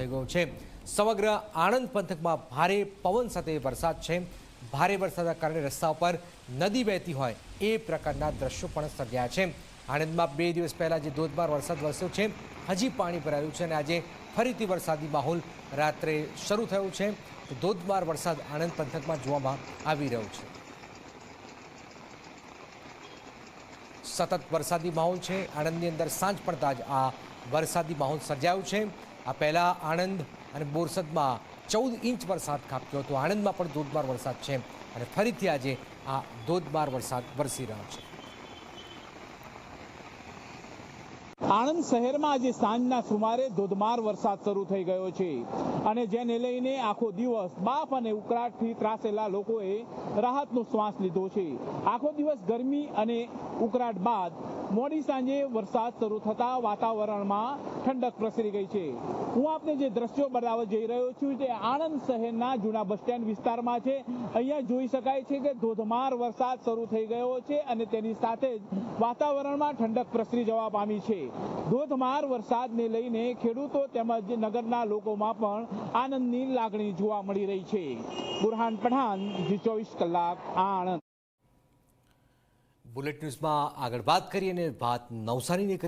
થઈ ગયો છે. સમગ્ર આણંદ પંથકમાં ભારે પવન સાથે વરસાદ છે. ભારે વરસાદના કારણે રસ્તા ઉપર નદી વહેતી હોય એ પ્રકારના દ્રશ્યો પણ સર્જાયા છે. આણંદમાં બે દિવસ પહેલાં જે ધોધમાર વરસાદ વરસ્યો છે, હજી પાણી ભરાયું છે અને આજે ફરીથી વરસાદી માહોલ રાત્રે શરૂ થયો છે. ધોધમાર વરસાદ આણંદ પંથકમાં જોવામાં આવી રહ્યો છે. સતત વરસાદી માહોલ છે. આણંદની અંદર સાંજ પડતા જ આ વરસાદી માહોલ સર્જાયો છે. આ પહેલાં આણંદ અને બોરસદમાં ચૌદ ઇંચ વરસાદ ખાબક્યો હતો. આણંદમાં પણ ધોધમાર વરસાદ છે અને ફરીથી આજે આ ધોધમાર વરસાદ વરસી રહ્યો છે. આણંદ શહેરમાં આજે સાંજના સુમારે ધોધમાર વરસાદ શરૂ થઈ ગયો છે અને જેને લઈને આખો દિવસ બાફ અને ઉકળાટથી ત્રાસેલા લોકોએ રાહતનો શ્વાસ લીધો છે. આખો દિવસ ગરમી અને ઉકળાટ બાદ મોડી સાંજે વરસાદ શરૂ થતા વાતાવરણમાં ઠંડક પ્રસરી ગઈ છે. હું આપને જે દ્રશ્યો બતાવવા જઈ રહ્યો છું તે આણંદ શહેરના જૂના બસ સ્ટેન્ડ વિસ્તારમાં છે. અહીંયા જોઈ શકાય છે કે ધોધમાર વરસાદ શરૂ થઈ ગયો છે અને તેની સાથે જ વાતાવરણમાં ઠંડક પ્રસરી જવા પામી છે. ધોધમાર વરસાદને લઈને ખેડૂતો તેમજ નગરના લોકોમાં પણ આનંદની લાગણી જોવા મળી રહી છે. બુરહાન પઠાણ, જી ચોવીસ કલાક, આણંદ. બુલેટ ન્યૂઝમાં આગળ વાત કરીએ અને વાત નવસારીની